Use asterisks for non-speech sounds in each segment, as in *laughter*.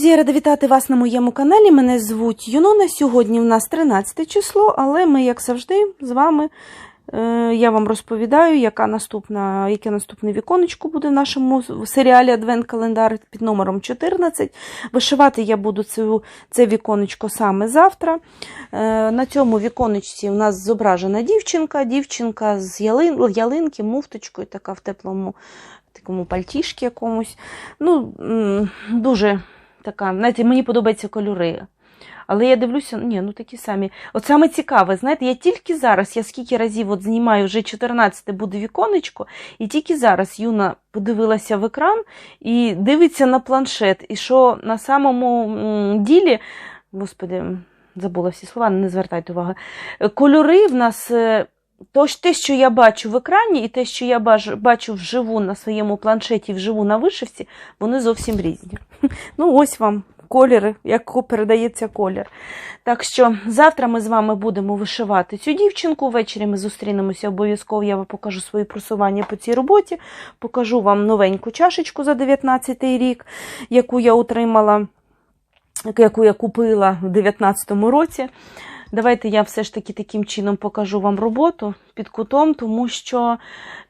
друзі, я рада вітати вас на моєму каналі. Мене звуть Юнона. Сьогодні в нас 13 число, але ми, як завжди, з вами. е, Я вам розповідаю, яка наступна, яке наступне віконечко буде в нашому серіалі Адвент-календар під номером 14. Вишивати я буду цю, це віконечко саме завтра. Е, На цьому віконечці у нас зображена дівчинка, дівчинка з ялин, ялинки, муфточкою, така в теплому такому пальтішки якомусь. Ну, дуже така, знаєте, мені подобаються кольори. Але я дивлюся, ні, ну такі самі. От саме цікаве, знаєте, я тільки зараз, я скільки разів от знімаю, вже 14 буде віконечко, і тільки зараз Юна подивилася в екран і дивиться на планшет. І що на самому ділі, господи, забула всі слова, не звертайте уваги. Кольори в нас. е, то ж те, що я бачу в екрані, і те, що я бачу вживу на своєму планшеті, вживу на вишивці, вони зовсім різні. Ну, ось вам колір, як передається колір. Так що завтра ми з вами будемо вишивати цю дівчинку. Ввечері ми зустрінемося обов'язково. Я вам покажу свої просування по цій роботі, покажу вам новеньку чашечку за 19 рік, яку я отримала, яку я купила в 2019 році. Давайте я все ж таки таким чином покажу вам роботу під кутом, тому що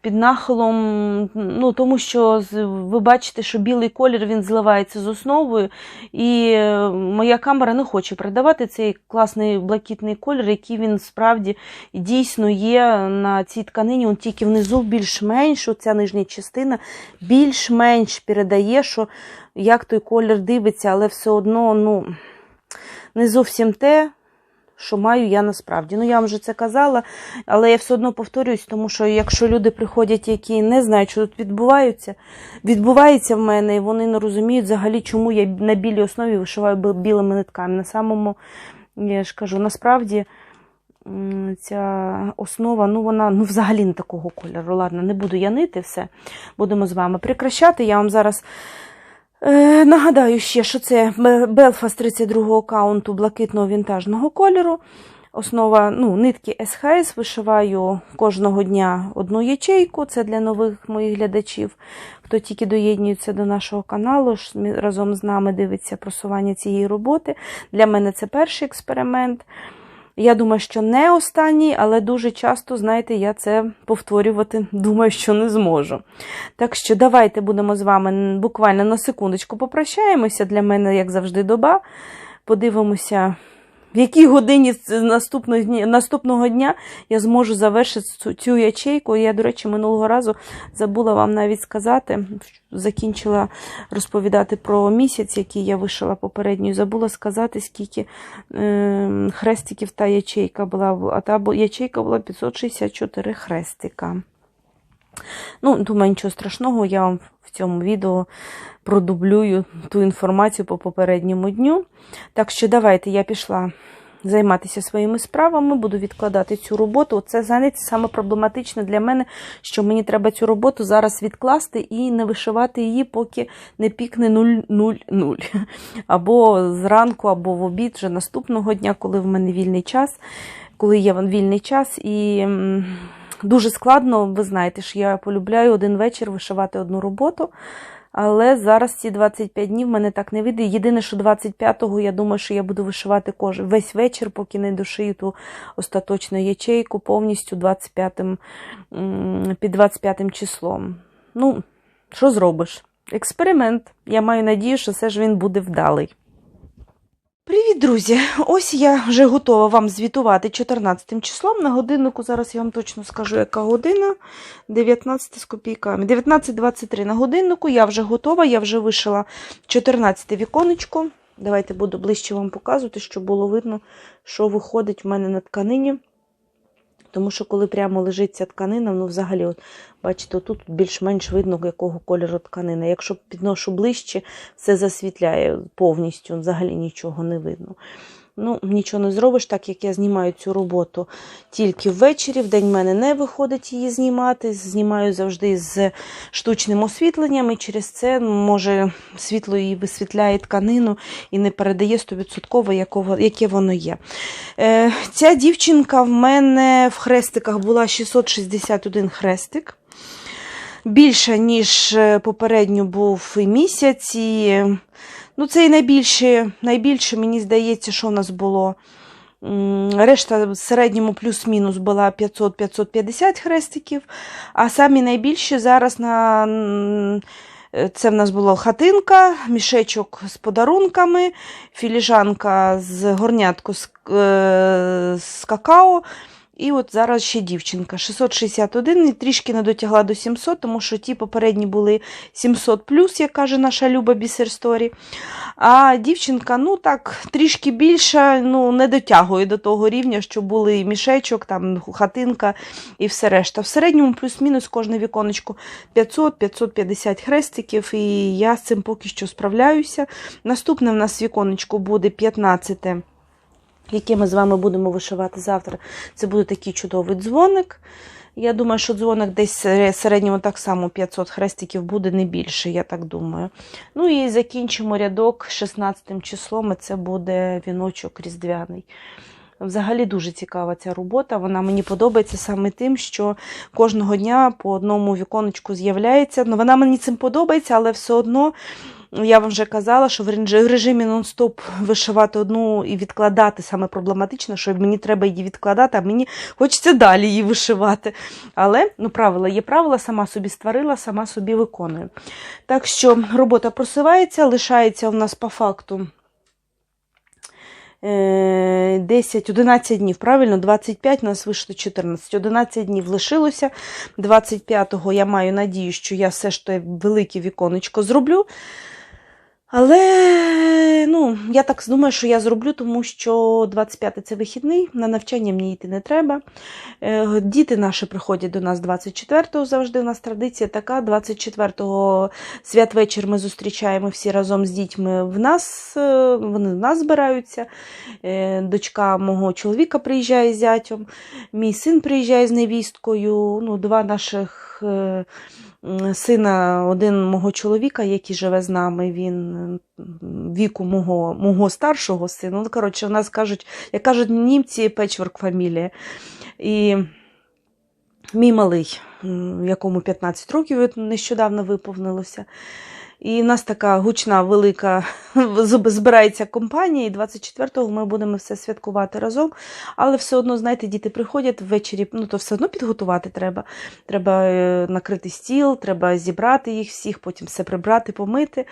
під нахилом, ну тому що ви бачите, що білий колір він зливається з основою, і е, моя камера не хоче передавати цей класний блакитний колір, який він справді дійсно є на цій тканині. Он тільки внизу більш-менш, ця нижня частина більш-менш передає, що як той колір дивиться, але все одно ну, не зовсім те що маю я насправді. Ну, я вам вже це казала, але я все одно повторююсь, тому що якщо люди приходять, які не знають, що тут відбувається, відбувається в мене, і вони не розуміють взагалі, чому я на білій основі вишиваю білими нитками. На самому, я ж кажу, насправді ця основа, ну вона ну, взагалі не такого кольору. Ладно, не буду я нити все. Будемо з вами прикращати. Я вам зараз. Е, нагадаю ще, що це Belfast 32 аккаунту блакитного вінтажного кольору. Основа ну, нитки SHS вишиваю кожного дня одну ячейку. Це для нових моїх глядачів, хто тільки доєднується до нашого каналу, разом з нами дивиться просування цієї роботи. Для мене це перший експеримент. Я думаю, що не останній, але дуже часто, знаєте, я це повторювати *laughs* думаю, що не зможу. Так що давайте будемо з вами буквально на секундочку попрощаємося. Для мене, як завжди, доба. Подивимося, в якій годині наступного дня, я зможу завершити цю, ячейку. Я, до речі, минулого разу забула вам навіть сказати, закінчила розповідати про місяць, який я вишила попередньо, забула сказати, скільки е, хрестиків та ячейка була. А та ячейка була 564 хрестика. Ну, думаю, нічого страшного, я вам в цьому відео продублюю ту інформацію по попередньому дню. Так що давайте я пішла займатися своїми справами, буду відкладати цю роботу. Це знаєте, саме проблематичне для мене, що мені треба цю роботу зараз відкласти і не вишивати її, поки не пікне 000. *laughs* Або зранку, або в обід вже наступного дня, коли в мене вільний час, коли є вільний час. І дуже складно, ви знаєте, що я полюбляю один вечір вишивати одну роботу. Але зараз ці 25 днів мене так не вийде. Єдине, що 25-го, я думаю, що я буду вишивати кожен весь вечір, поки не дошию ту остаточну ячейку повністю 25-м, під 25 числом. Ну, що зробиш? Експеримент. Я маю надію, що все ж він буде вдалий. Привіт, друзі! Ось я вже готова вам звітувати 14 числом. На годиннику зараз я вам точно скажу, яка година. 19 з копійками. 19.23 на годиннику. Я вже готова, я вже вишила 14 віконечко. Давайте буду ближче вам показувати, щоб було видно, що виходить в мене на тканині. Тому що, коли прямо лежить ця тканина, ну взагалі, от, бачите, тут більш-менш видно, якого кольору тканина. Якщо підношу ближче, все засвітляє повністю, взагалі нічого не видно. Ну, нічого не зробиш, так як я знімаю цю роботу тільки ввечері. В день в мене не виходить її знімати. Знімаю завжди з штучним освітленням, і через це може світло її висвітляє тканину і не передає 100% якого- яке воно є. Е, ця дівчинка в мене в хрестиках була 661 хрестик. Більше, ніж е, попередньо був і місяць, і Ну, це і найбільше, найбільше, мені здається, що в нас було. Решта в середньому плюс-мінус була 500-550 хрестиків, а самі найбільші зараз на це в нас була хатинка, мішечок з подарунками, філіжанка з горнятку з, е, з какао. І от зараз ще дівчинка 661 і трішки не дотягла до 700, тому що ті попередні були 700 плюс, як каже наша Люба Бісерсторі. А дівчинка, ну так, трішки більша, ну не дотягує до того рівня, що були мішечок, там хатинка і все решта. В середньому плюс-мінус кожне віконечко 500-550 хрестиків, і я з цим поки що справляюся. Наступне в нас віконечко буде 15 яке ми з вами будемо вишивати завтра. Це буде такий чудовий дзвоник. Я думаю, що дзвоник десь в середньому так само 500 хрестиків буде не більше, я так думаю. Ну і закінчимо рядок 16 числом, і це буде віночок різдвяний. Взагалі дуже цікава ця робота. Вона мені подобається саме тим, що кожного дня по одному віконечку з'являється. Ну, вона мені цим подобається, але все одно. Я вам вже казала, що в режимі нон-стоп вишивати одну і відкладати саме проблематично, що мені треба її відкладати, а мені хочеться далі її вишивати. Але ну, правила є правила, сама собі створила, сама собі виконую. Так що робота просувається, лишається у нас по факту. 10-11 днів, правильно, 25 у нас вийшло 14. 11 днів лишилося. 25-го я маю надію, що я все ж те велике віконечко зроблю. Але ну, я так думаю, що я зроблю, тому що 25 це вихідний, на навчання мені йти не треба. Е, Діти наші приходять до нас 24-го, завжди у нас традиція така. 24-го святвечір ми зустрічаємо всі разом з дітьми в нас, е, вони в нас збираються. Е, Дочка мого чоловіка приїжджає з зятем, мій син приїжджає з невісткою. Ну, два наших. Сина один мого чоловіка, який живе з нами, він віку мого, мого старшого сина. Ну, коротше, в нас кажуть, як кажуть німці, печворк фамілія. І мій малий, якому 15 років нещодавно виповнилося. І в нас така гучна, велика *laughs* збирається компанія, і 24-го ми будемо все святкувати разом. Але все одно, знаєте, діти приходять ввечері, ну то все одно підготувати треба. Треба е, накрити стіл, треба зібрати їх всіх, потім все прибрати, помити.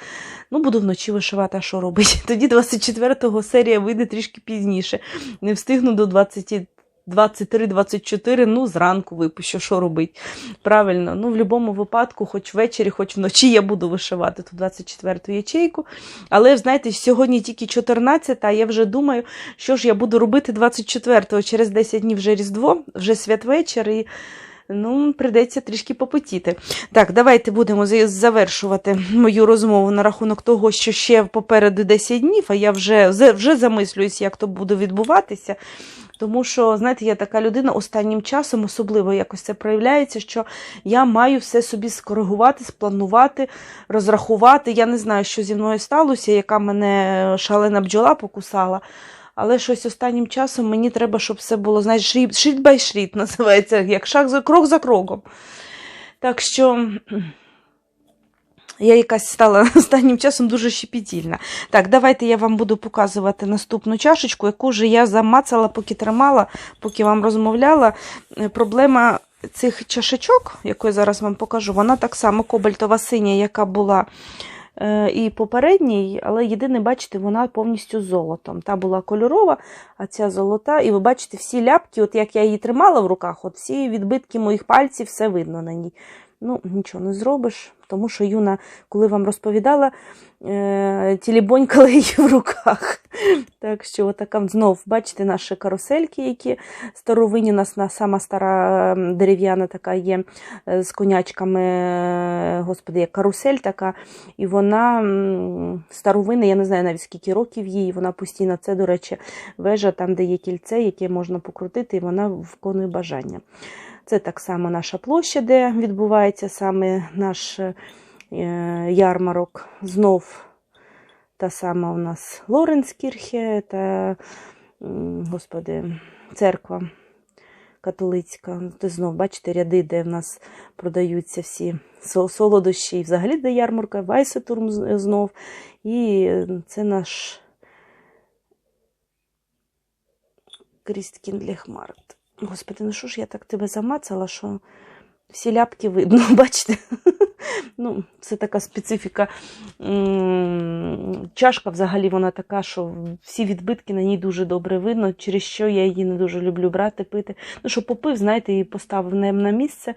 Ну, буду вночі вишивати, а що робити. *laughs* Тоді 24-го серія вийде трішки пізніше. Не встигну до 20. 23-24, ну, зранку випущу, що робить. Правильно, ну, в будь-якому випадку, хоч ввечері, хоч вночі я буду вишивати ту 24-ту ячейку. Але, знаєте, сьогодні тільки 14, а я вже думаю, що ж я буду робити 24-го. Через 10 днів вже Різдво, вже святвечір, і ну, прийдеться трішки попотіти. Так, давайте будемо завершувати мою розмову на рахунок того, що ще попереду 10 днів, а я вже- вже замислююсь, як то буде відбуватися. Тому що, знаєте, я така людина останнім часом особливо якось це проявляється, що я маю все собі скоригувати, спланувати, розрахувати. Я не знаю, що зі мною сталося, яка мене шалена бджола покусала. Але щось останнім часом мені треба, щоб все було, знаєш, шріт, бай шріт *laughs* називається, як шаг за крок за кроком. Так що я якась стала *laughs* останнім часом дуже щепетільна. Так, давайте я вам буду показувати наступну чашечку, яку вже я замацала, поки тримала, поки вам розмовляла. Е, Проблема цих чашечок, яку я зараз вам покажу, вона так само кобальтова синя, яка була е, і попередній, але єдине, бачите, вона повністю золотом. Та була кольорова, а ця золота. І ви бачите, всі ляпки, от як я її тримала в руках, от всі відбитки моїх пальців, все видно на ній. Ну, нічого не зробиш, тому що Юна, коли вам розповідала, е, тілібонькала її в руках. Так що, така знов, бачите, наші карусельки, які старовинні, у нас на сама стара дерев'яна така є е, з конячками, е, господи, як карусель така. І вона м, старовинна, я не знаю навіть скільки років їй, вона постійно, це, до речі, вежа, там, де є кільце, яке можна покрутити, і вона виконує бажання. Це так само наша площа, де відбувається саме наш е, ярмарок. Знов та сама у нас Лоренскірхе та, господи, церква католицька. Ти знов бачите ряди, де в нас продаються всі солодощі, і взагалі де ярмарка, Вайсетурм знов. І це наш Крісткін Лехмарт. Господи, ну що ж я так тебе замацала, що всі ляпки видно, *laughs* бачите? Ну, це така специфіка. Чашка взагалі вона така, що всі відбитки на ній дуже добре видно, через що я її не дуже люблю брати, пити. Ну, що попив, знаєте, і поставив на, місце.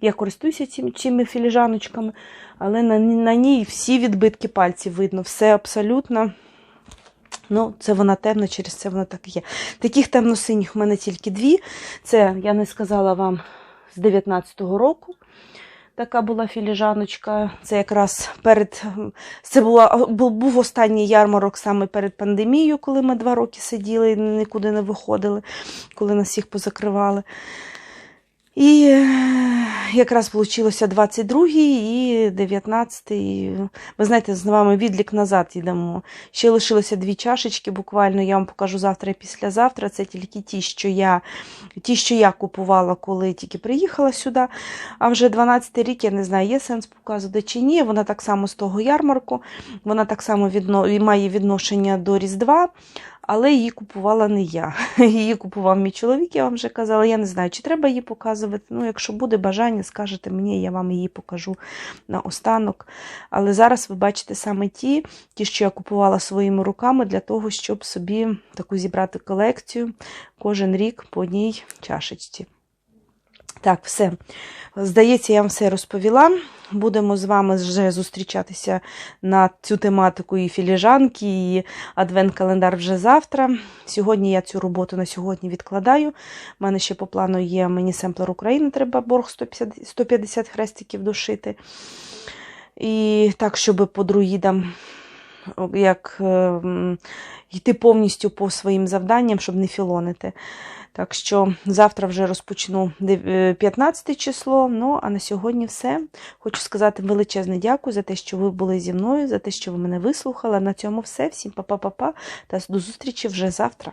Я користуюся цим, цими філіжаночками, але на, на ній всі відбитки пальців видно, все абсолютно. Ну, це вона темна, через це вона так і є. Таких темно-синіх в мене тільки дві. Це, я не сказала вам, з 19-го року. Така була філіжаночка. Це якраз перед це була був, останній ярмарок саме перед пандемією, коли ми два роки сиділи і нікуди не виходили, коли нас всіх позакривали. І якраз вийшло 22-й і 19-й. Ви знаєте, з вами відлік назад йдемо. Ще лишилося дві чашечки, буквально я вам покажу завтра і післязавтра. Це тільки ті, що я, ті, що я купувала, коли тільки приїхала сюди. А вже 12-й рік, я не знаю, є сенс показувати чи ні. Вона так само з того ярмарку, вона так само відно... має відношення до Різдва. Але її купувала не я. *laughs* Її купував мій чоловік, я вам вже казала. Я не знаю, чи треба її показувати. Ну, якщо буде бажання, скажете мені, я вам її покажу на останок. Але зараз ви бачите саме ті, ті, що я купувала своїми руками, для того, щоб собі таку зібрати колекцію кожен рік по одній чашечці. Так, все. Здається, я вам все розповіла. Будемо з вами вже зустрічатися на цю тематику і філіжанки, і адвент-календар вже завтра. Сьогодні я цю роботу на сьогодні відкладаю. У мене ще по плану є мені семплер України, треба борг 150, 150 хрестиків дошити. І так, щоб по друїдам як е, йти повністю по своїм завданням, щоб не філонити. Так що завтра вже розпочну 15 число. Ну, а на сьогодні все. Хочу сказати величезне дякую за те, що ви були зі мною, за те, що ви мене вислухали. На цьому все. Всім па-па-па-па та до зустрічі вже завтра.